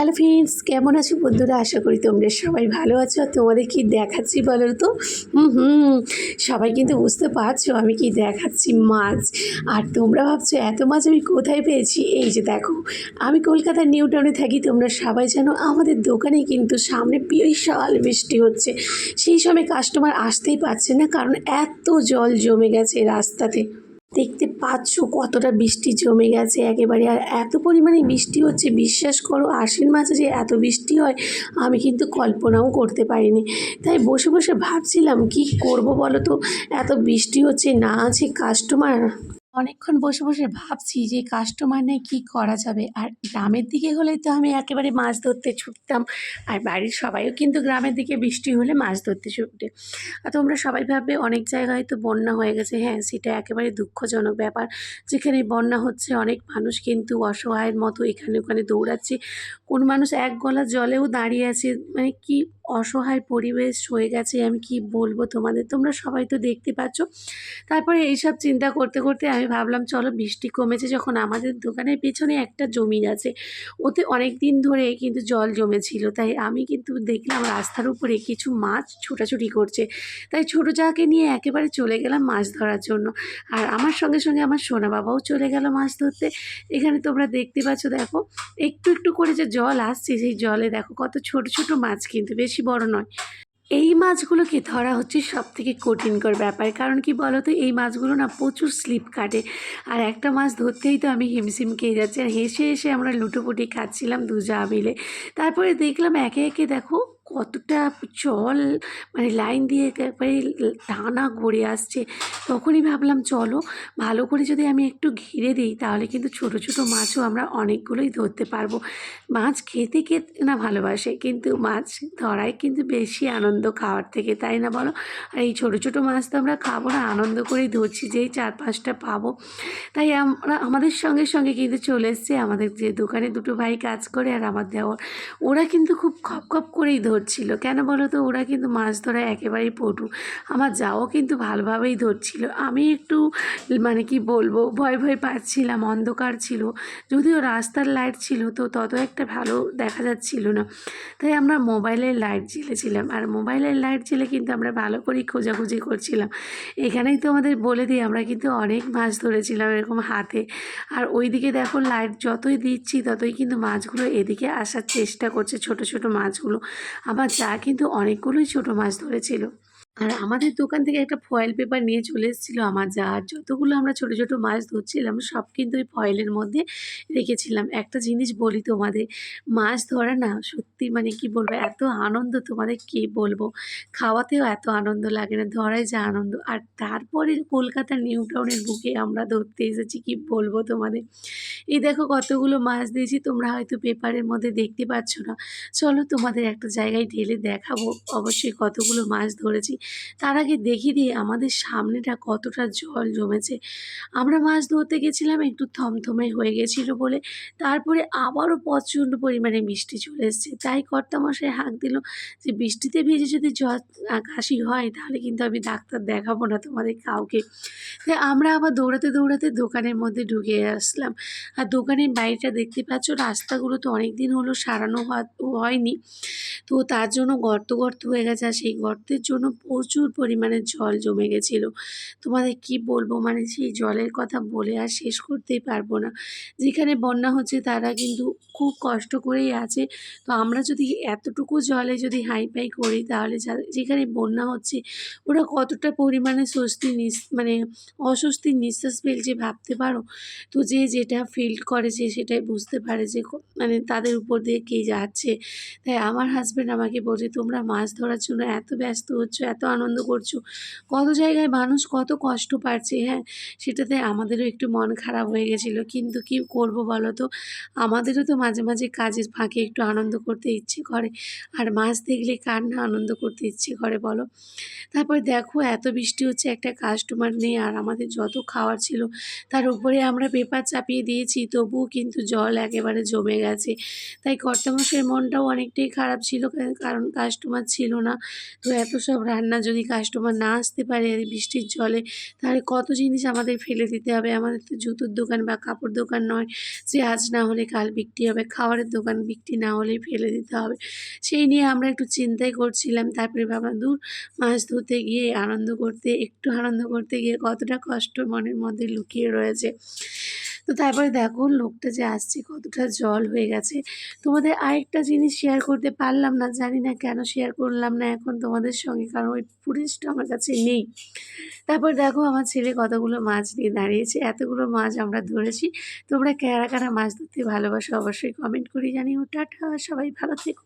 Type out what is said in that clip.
Hello friends, কেমন আছো বন্ধুরা? আশা করি তোমরা সবাই ভালো আছো। তোমাদের কি দেখাচ্ছি বলো তো? হুম সবাই কিন্তু বুঝতে পারছ আমি কি দেখাচ্ছি মাছ। আর তোমরা ভাবছ এত মাছ আমি কোথায় পেয়েছি? এই যে দেখো, আমি কলকাতার নিউ টাউনে থাকি, তোমরা সবাই জানো আমাদের দোকানে কিন্তু সামনে বিশাল বৃষ্টি হচ্ছে। সেই সময় কাস্টমার আসতেই পারছে না, কারণ এত জল জমে গেছে রাস্তাতে। দেখতে পাচ্ছ কতটা বৃষ্টি জমে গেছে একেবারে। আর এত পরিমাণে বৃষ্টি হচ্ছে, বিশ্বাস করো, আশ্বিন মাসে যে এত বৃষ্টি হয়, আমি কিন্তু কল্পনাও করতে পারিনি। তাই বসে বসে ভাবছিলাম, কি করব বলো তো? এত বৃষ্টি হচ্ছে, না আছে কাস্টমার অনেকক্ষণ বসে বসে ভাবছি যে কাস্টমার নেই কী করা যাবে। আর গ্রামের দিকে হলে তো আমি একেবারে মাছ ধরতে ছুটতাম। আর বাড়ির সবাইও কিন্তু গ্রামের দিকে বৃষ্টি হলে মাছ ধরতে ছুটে। আর তোমরা সবাই ভাববে অনেক জায়গায় তো বন্যা হয়ে গেছে। হ্যাঁ সেটা একেবারে দুঃখজনক ব্যাপার। যেখানে বন্যা হচ্ছে অনেক মানুষ কিন্তু অসহায়ের মতো এখানে ওখানে দৌড়াচ্ছে। কোন মানুষ এক গলা জলেও দাঁড়িয়ে আছে। মানে কি অসহায় পরিবেশ হয়ে গেছে, আমি কি বলব তোমাদের? তোমরা সবাই তো দেখতে পাচ্ছ। তারপরে এইসব চিন্তা করতে করতে আমি ভাবলাম, চলো বৃষ্টি কমেছে যখন আমাদের দোকানের পেছনে একটা জমি আছে। ওতে অনেক দিন ধরে কিন্তু জল জমেছিল, তাই আমি কিন্তু দেখলাম রাস্তার উপরে কিছু মাছ ছোটাছুটি করছে। তাই ছোটো জাকে নিয়ে একেবারে চলে গেলাম মাছ ধরার জন্য। আর আমার সঙ্গে সঙ্গে আমার সোনা বাবাও চলে গেল মাছ ধরতে। এখানে তোমরা দেখতে পাচ্ছ, দেখো, একটু একটু করে যে জল আসছে, সেই জলে দেখো কত ছোট ছোট মাছ কিন্তু, বেশি বড় নয়। এই মাছগুলোকে ধরা হচ্ছে সব থেকে কঠিনকর ব্যাপার। কারণ কি বলো তো এই মাছগুলো না প্রচুর স্লিপ কাটে। আর একটা মাছ ধরতেই তো আমি হিমশিম খেয়ে যাচ্ছি। আর হেসে হেসে আমরা লুটোপুটি খাচ্ছিলাম দুজা মিলে। তারপরে দেখলাম একে একে দেখো কতটা জল মানে লাইন দিয়ে একেবারে টানা গড়ে আসছে। তখনই ভাবলাম, চলো, ভালো করে যদি আমি একটু ঘিরে দিই, তাহলে কিন্তু ছোট ছোট মাছও আমরা অনেকগুলোই ধরতে পারব। মাছ খেতে কে না ভালোবাসে, কিন্তু মাছ ধরাই কিন্তু বেশি আনন্দ খাওয়ার থেকে, তাই না বলো? আর এই ছোটো ছোটো মাছ তো আমরা খাব না, আনন্দ করেই ধরছি, যেই চার পাঁচটা পাবো। তাই আমরা, আমাদের সঙ্গে সঙ্গে কিন্তু চলে এসছে আমাদের যে দোকানে দুটো ভাই কাজ করে, আর আমার দেওয়ার ওরা কিন্তু খুব খপ খপ করেই ধরছিল। কেন বলো তো ওরা কিন্তু মাছ ধরা একেবারেই পটু। আমার যাও কিন্তু ভালোভাবেই ধরছিল। আমি একটু মানে কি বলব, ভয় ভয় পাচ্ছিলাম। অন্ধকার ছিল। যদিও রাস্তার লাইট ছিল তো তত একটা ভালো দেখা যাচ্ছিল না। তাই আমরা মোবাইলের লাইট জ্বেলেছিলাম। আর মোবাইলের লাইট জ্বেলে কিন্তু আমরা ভালো করেই খোঁজাখুঁজি করছিলাম। এখানেই তো আমাদের বলে দিই, আমরা কিন্তু অনেক মাছ ধরেছিলাম এরকম হাতে। আর ওইদিকে দেখো লাইট যতই দিচ্ছি, ততই কিন্তু মাছগুলো এদিকে আসার চেষ্টা করছে, ছোট ছোট মাছগুলো। আমার যা কিন্তু অনেকগুলোই ছোট মাছ ধরেছিল। আর আমাদের দোকান থেকে একটা ফয়েল পেপার নিয়ে চলে এসেছিল আমার যা। আর যতগুলো আমরা ছোটো ছোটো মাছ ধরছিলাম, সব কিন্তু ওই ফয়েলের মধ্যে রেখেছিলাম। একটা জিনিস বলি তোমাদের, মাছ ধরা না সত্যি মানে কি বলব, এত আনন্দ তোমাদের কি বলব? খাওয়াতেও এত আনন্দ লাগে না, ধরাই যা আনন্দ। আর তারপরে কলকাতা নিউ টাউনের বুকে আমরা ধরতে এসেছি, কি বলব তোমাদের? এই দেখো কতগুলো মাছ দিয়েছি, তোমরা হয়তো পেপারের মধ্যে দেখতে পাচ্ছ না। চলো তোমাদের একটা জায়গায় ঢেলে দেখাবো, অবশ্যই কতগুলো মাছ ধরেছি। তার আগে দেখিয়ে দিয়ে আমাদের সামনেটা কতটা জল জমেছে। আমরা মাছ ধরতে গেছিলাম, একটু থমথমে হয়ে গেছিল বলে। তারপরে আবারও প্রচণ্ড পরিমাণে বৃষ্টি চলে এসছে। তাই কর্তামশাই হাঁক দিল যে, বৃষ্টিতে ভিজে যদি জ্বর কাশি হয়, তাহলে কিন্তু আমি ডাক্তার দেখাবো না তোমাদের কাউকে। তাই আমরা আবার দৌড়াতে দৌড়াতে দোকানের মধ্যে ঢুকে আসলাম। আর দোকানের বাড়িটা দেখতে পাচ্ছ, রাস্তাগুলো তো অনেক দিন হলো সারানো হয়নি। তো তার জন্য গর্ত গর্ত হয়ে গেছে। আর সেই গর্তের জন্য প্রচুর পরিমাণে জল জমে গেছিল। তোমাদের কি বলব? মানে সেই জলের কথা বলে আর শেষ করতেই পারব না। যেখানে বন্যা হচ্ছে তারা কিন্তু খুব কষ্ট করেই আছে। তো আমরা যদি এতটুকু জলে যদি হাইপাই করি, তাহলে যেখানে বন্যা হচ্ছে, ওরা কতটা পরিমাণে স্বস্তি নিস মানে অস্বস্তির নিঃশ্বাস ফেলছে ভাবতে পারো? তো যে যেটা ফিল করে যে সেটাই বুঝতে পারে যে মানে তাদের উপর দিয়ে কে যাচ্ছে। তাই আমার হাজব্যান্ড আমাকে বলছে, তোমরা মাছ ধরার জন্য এত ব্যস্ত হচ্ছ, এত আনন্দ করছ। কত জায়গায় মানুষ কত কষ্ট পাচ্ছে হ্যাঁ? সেটাতে আমাদেরও একটু মন খারাপ হয়ে গেছিল। কিন্তু কি করব বলো তো? আমাদেরও তো মাঝে মাঝে কাজের ফাঁকে একটু আনন্দ করতে ইচ্ছে করে। আর মাছ দেখলে কার না আনন্দ করতে ইচ্ছে করে বলো? তারপর দেখো, এত বৃষ্টি হচ্ছে, একটা কাস্টমার নেই আর আমাদের যত খাওয়ার ছিল, তার উপরে আমরা পেপার চাপিয়ে দিয়েছি, তবুও কিন্তু জল একেবারে জমে গেছে। তাই কর্তামশের মনটাও অনেকটাই খারাপ ছিল, কারণ কাস্টমার ছিল না। তো এত সব রান্না যদি কাস্টমার না আসতে পারে বৃষ্টির জলে, তাহলে কত জিনিস আমাদের ফেলে দিতে হবে। আমাদের তো জুতোর দোকান বা কাপড় দোকান নয়, যে আজ না হলে কাল বিক্রি হবে, খাবারের দোকান বিক্রি না হলেই ফেলে দিতে হবে। সেই নিয়ে আমরা একটু চিন্তাই করছিলাম, তারপরে ভাবলাম, দূর, মাছ ধুতে গিয়ে আনন্দ করতে, একটু আনন্দ করতে গিয়ে কতটা কষ্ট মনের মধ্যে লুকিয়ে রয়েছে। তো তারপরে দেখো লোকটা যে আসছে, কতটা জল হয়ে গেছে। তোমাদের আরেকটা জিনিস শেয়ার করতে পারলাম না, জানি না কেন শেয়ার করলাম না এখন তোমাদের সঙ্গে, কারণ ওই ফুটেজটা আমার কাছে নেই। তারপর দেখো আমার ছেলে কতগুলো মাছ নিয়ে দাঁড়িয়েছে, এতগুলো মাছ আমরা ধরেছি। তোমরা কারা কারা মাছ ধরতে ভালোবাসো অবশ্যই কমেন্ট করে জানিও। টাটা, সবাই ভালো থেকো।